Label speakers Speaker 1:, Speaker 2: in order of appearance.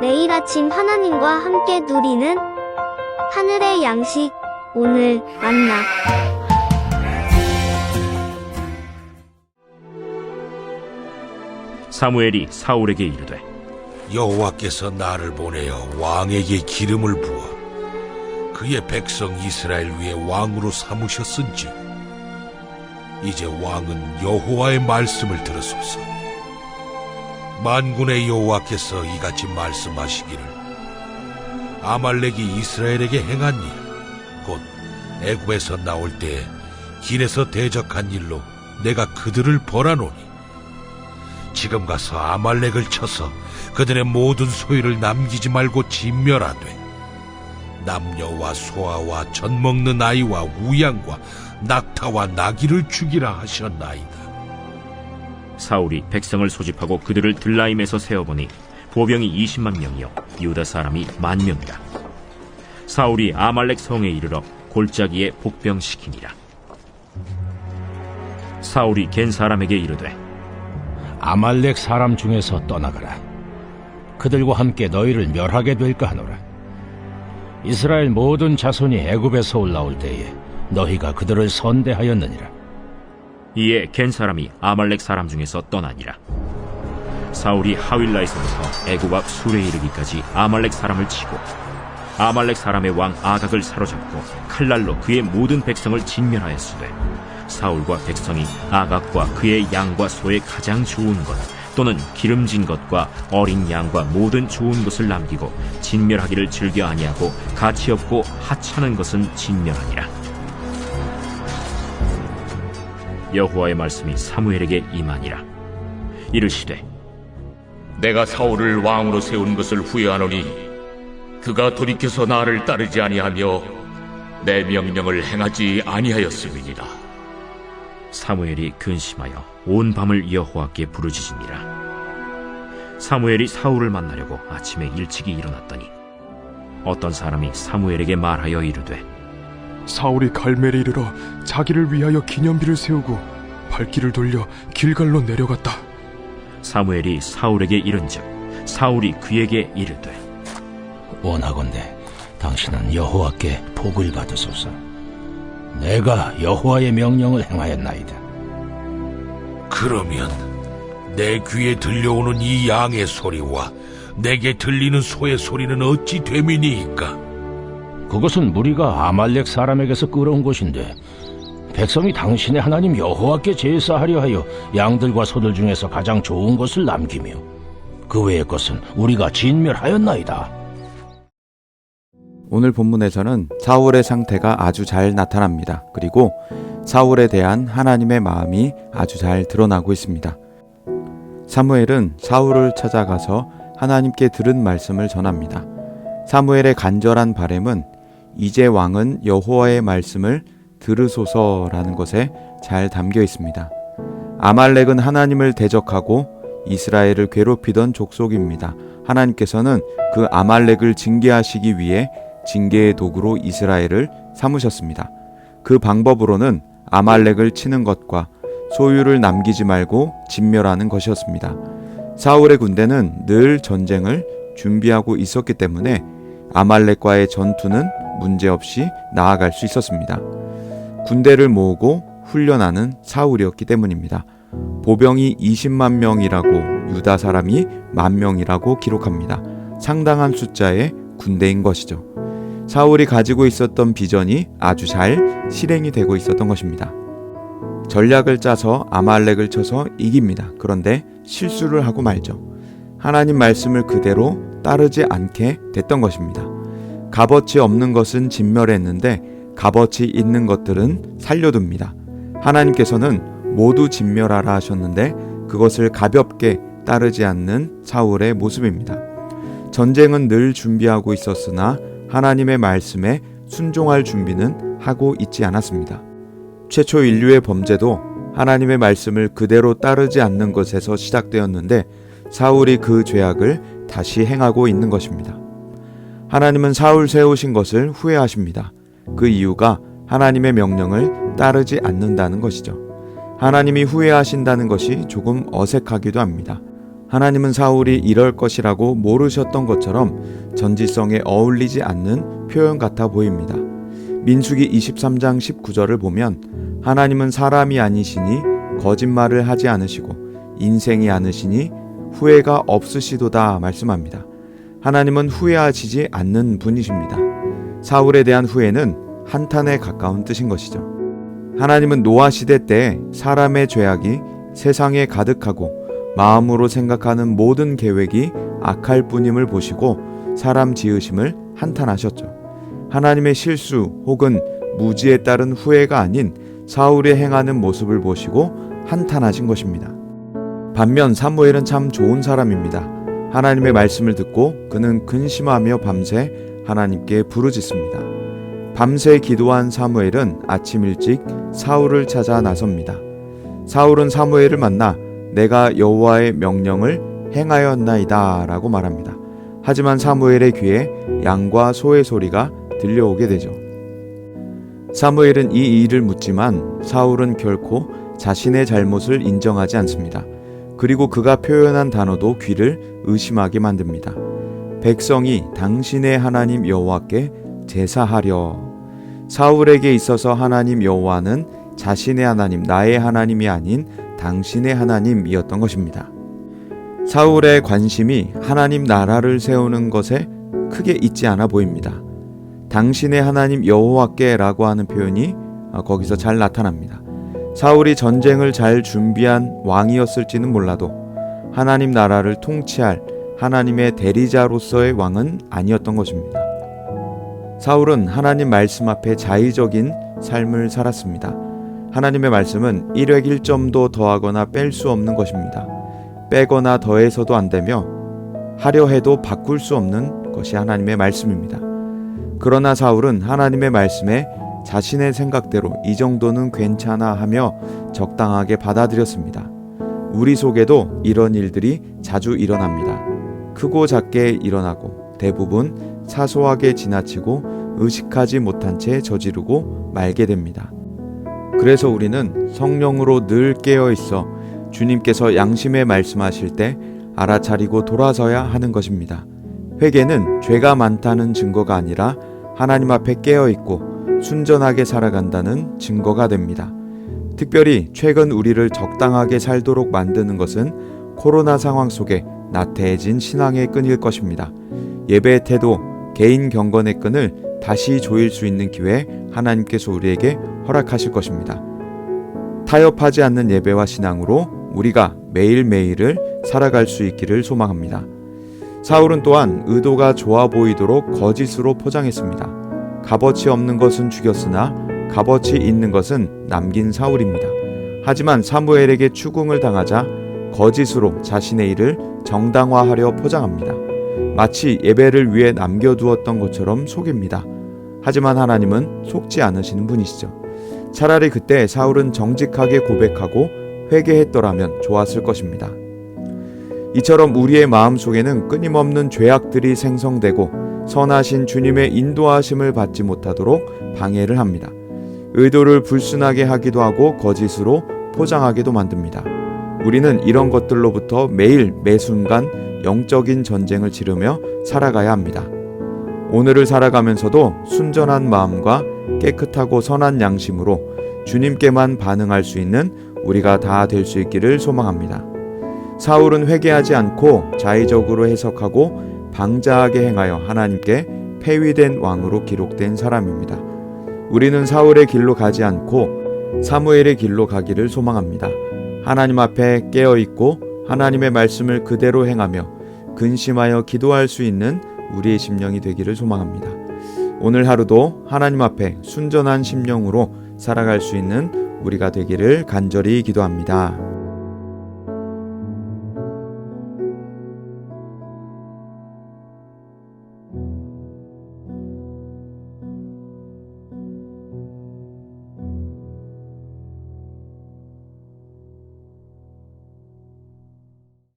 Speaker 1: 매일 아침 하나님과 함께 누리는 하늘의 양식 오늘 만나.
Speaker 2: 사무엘이 사울에게 이르되
Speaker 3: 여호와께서 나를 보내어 왕에게 기름을 부어 그의 백성 이스라엘 위에 왕으로 삼으셨은즉 이제 왕은 여호와의 말씀을 들으소서 만군의 여호와께서 이같이 말씀하시기를 아말렉이 이스라엘에게 행한 일 곧 애굽에서 나올 때에 길에서 대적한 일로 내가 그들을 벌하노니 지금 가서 아말렉을 쳐서 그들의 모든 소유를 남기지 말고 진멸하되 남녀와 소아와 젖 먹는 아이와 우양과 낙타와 나귀를 죽이라 하셨나이다.
Speaker 2: 사울이 백성을 소집하고 그들을 들라임에서 세어보니 보병이 20만 명이요 유다 사람이 만 명이라 사울이 아말렉 성에 이르러 골짜기에 복병시키니라 사울이 겐 사람에게 이르되
Speaker 4: 아말렉 사람 중에서 떠나가라. 그들과 함께 너희를 멸하게 될까 하노라. 이스라엘 모든 자손이 애굽에서 올라올 때에 너희가 그들을 선대하였느니라.
Speaker 2: 이에 겐 사람이 아말렉 사람 중에서 떠나니라. 사울이 하윌라에서부터 애굽 앞 술에 이르기까지 아말렉 사람을 치고 아말렉 사람의 왕 아각을 사로잡고 칼날로 그의 모든 백성을 진멸하였으되 사울과 백성이 아각과 그의 양과 소의 가장 좋은 것 또는 기름진 것과 어린 양과 모든 좋은 것을 남기고 진멸하기를 즐겨 아니하고 가치 없고 하찮은 것은 진멸하니라 여호와의 말씀이 사무엘에게 임하니라 이르시되
Speaker 5: 내가 사울을 왕으로 세운 것을 후회하노니 그가 돌이켜서 나를 따르지 아니하며 내 명령을 행하지 아니하였음이니라.
Speaker 2: 사무엘이 근심하여 온 밤을 여호와께 부르짖으니라 사무엘이 사울을 만나려고 아침에 일찍이 일어났더니 어떤 사람이 사무엘에게 말하여 이르되
Speaker 6: 사울이 갈멜에 이르러 자기를 위하여 기념비를 세우고 발길을 돌려 길갈로 내려갔다.
Speaker 2: 사무엘이 사울에게 이른즉 사울이 그에게 이르되
Speaker 4: 원하건대 당신은 여호와께 복을 받으소서. 내가 여호와의 명령을 행하였나이다.
Speaker 3: 그러면 내 귀에 들려오는 이 양의 소리와 내게 들리는 소의 소리는 어찌 됨이니이까?
Speaker 4: 그것은 무리가 아말렉 사람에게서 끌어온 것인데 백성이 당신의 하나님 여호와께 제사하려 하여 양들과 소들 중에서 가장 좋은 것을 남기며 그 외의 것은 우리가 진멸하였나이다.
Speaker 7: 오늘 본문에서는 사울의 상태가 아주 잘 나타납니다. 그리고 사울에 대한 하나님의 마음이 아주 잘 드러나고 있습니다. 사무엘은 사울을 찾아가서 하나님께 들은 말씀을 전합니다. 사무엘의 간절한 바램은 이제 왕은 여호와의 말씀을 들으소서라는 것에 잘 담겨 있습니다. 아말렉은 하나님을 대적하고 이스라엘을 괴롭히던 족속입니다. 하나님께서는 그 아말렉을 징계하시기 위해 징계의 도구로 이스라엘을 삼으셨습니다. 그 방법으로는 아말렉을 치는 것과 소유를 남기지 말고 진멸하는 것이었습니다. 사울의 군대는 늘 전쟁을 준비하고 있었기 때문에 아말렉과의 전투는 문제없이 나아갈 수 있었습니다. 군대를 모으고 훈련하는 사울이었기 때문입니다. 보병이 20만 명이라고 유다 사람이 만 명이라고 기록합니다. 상당한 숫자의 군대인 것이죠. 사울이 가지고 있었던 비전이 아주 잘 실행이 되고 있었던 것입니다. 전략을 짜서 아말렉을 쳐서 이깁니다. 그런데 실수를 하고 말죠. 하나님 말씀을 그대로 따르지 않게 됐던 것입니다. 값어치 없는 것은 진멸했는데 값어치 있는 것들은 살려둡니다. 하나님께서는 모두 진멸하라 하셨는데 그것을 가볍게 따르지 않는 사울의 모습입니다. 전쟁은 늘 준비하고 있었으나 하나님의 말씀에 순종할 준비는 하고 있지 않았습니다. 최초 인류의 범죄도 하나님의 말씀을 그대로 따르지 않는 것에서 시작되었는데 사울이 그 죄악을 다시 행하고 있는 것입니다. 하나님은 사울 세우신 것을 후회하십니다. 그 이유가 하나님의 명령을 따르지 않는다는 것이죠. 하나님이 후회하신다는 것이 조금 어색하기도 합니다. 하나님은 사울이 이럴 것이라고 모르셨던 것처럼 전지성에 어울리지 않는 표현 같아 보입니다. 민수기 23장 19절을 보면 하나님은 사람이 아니시니 거짓말을 하지 않으시고 인생이 않으시니 후회가 없으시도다 말씀합니다. 하나님은 후회하시지 않는 분이십니다. 사울에 대한 후회는 한탄에 가까운 뜻인 것이죠. 하나님은 노아 시대 때 사람의 죄악이 세상에 가득하고 마음으로 생각하는 모든 계획이 악할 뿐임을 보시고 사람 지으심을 한탄하셨죠. 하나님의 실수 혹은 무지에 따른 후회가 아닌 사울이 행하는 모습을 보시고 한탄하신 것입니다. 반면 사무엘은 참 좋은 사람입니다. 하나님의 말씀을 듣고 그는 근심하며 밤새 하나님께 부르짖습니다. 밤새 기도한 사무엘은 아침 일찍 사울을 찾아 나섭니다. 사울은 사무엘을 만나 내가 여호와의 명령을 행하였나이다라고 말합니다. 하지만 사무엘의 귀에 양과 소의 소리가 들려오게 되죠. 사무엘은 이 일을 묻지만 사울은 결코 자신의 잘못을 인정하지 않습니다. 그리고 그가 표현한 단어도 귀를 의심하게 만듭니다. 백성이 당신의 하나님 여호와께 제사하려 사울에게 있어서 하나님 여호와는 자신의 하나님 나의 하나님이 아닌 당신의 하나님이었던 것입니다. 사울의 관심이 하나님 나라를 세우는 것에 크게 있지 않아 보입니다. 당신의 하나님 여호와께라고 하는 표현이 거기서 잘 나타납니다. 사울이 전쟁을 잘 준비한 왕이었을지는 몰라도 하나님 나라를 통치할 하나님의 대리자로서의 왕은 아니었던 것입니다. 사울은 하나님 말씀 앞에 자의적인 삶을 살았습니다. 하나님의 말씀은 1획 1점도 더하거나 뺄 수 없는 것입니다. 빼거나 더해서도 안 되며 하려 해도 바꿀 수 없는 것이 하나님의 말씀입니다. 그러나 사울은 하나님의 말씀에 자신의 생각대로 이 정도는 괜찮아 하며 적당하게 받아들였습니다. 우리 속에도 이런 일들이 자주 일어납니다. 크고 작게 일어나고 대부분 사소하게 지나치고 의식하지 못한 채 저지르고 말게 됩니다. 그래서 우리는 성령으로 늘 깨어 있어 주님께서 양심에 말씀하실 때 알아차리고 돌아서야 하는 것입니다. 회개는 죄가 많다는 증거가 아니라 하나님 앞에 깨어 있고 순전하게 살아간다는 증거가 됩니다. 특별히 최근 우리를 적당하게 살도록 만드는 것은 코로나 상황 속에 나태해진 신앙의 끈일 것입니다. 예배의 태도, 개인 경건의 끈을 다시 조일 수 있는 기회 하나님께서 우리에게 허락하실 것입니다. 타협하지 않는 예배와 신앙으로 우리가 매일매일을 살아갈 수 있기를 소망합니다. 사울은 또한 의도가 좋아 보이도록 거짓으로 포장했습니다. 값어치 없는 것은 죽였으나 값어치 있는 것은 남긴 사울입니다. 하지만 사무엘에게 추궁을 당하자 거짓으로 자신의 일을 정당화하려 포장합니다. 마치 예배를 위해 남겨두었던 것처럼 속입니다. 하지만 하나님은 속지 않으시는 분이시죠. 차라리 그때 사울은 정직하게 고백하고 회개했더라면 좋았을 것입니다. 이처럼 우리의 마음 속에는 끊임없는 죄악들이 생성되고 선하신 주님의 인도하심을 받지 못하도록 방해를 합니다. 의도를 불순하게 하기도 하고 거짓으로 포장하게도 만듭니다. 우리는 이런 것들로부터 매일 매순간 영적인 전쟁을 치르며 살아가야 합니다. 오늘을 살아가면서도 순전한 마음과 깨끗하고 선한 양심으로 주님께만 반응할 수 있는 우리가 다 될 수 있기를 소망합니다. 사울은 회개하지 않고 자의적으로 해석하고 방자하게 행하여 하나님께 폐위된 왕으로 기록된 사람입니다. 우리는 사울의 길로 가지 않고 사무엘의 길로 가기를 소망합니다. 하나님 앞에 깨어 있고 하나님의 말씀을 그대로 행하며 근심하여 기도할 수 있는 우리의 심령이 되기를 소망합니다. 오늘 하루도 하나님 앞에 순전한 심령으로 살아갈 수 있는 우리가 되기를 간절히 기도합니다.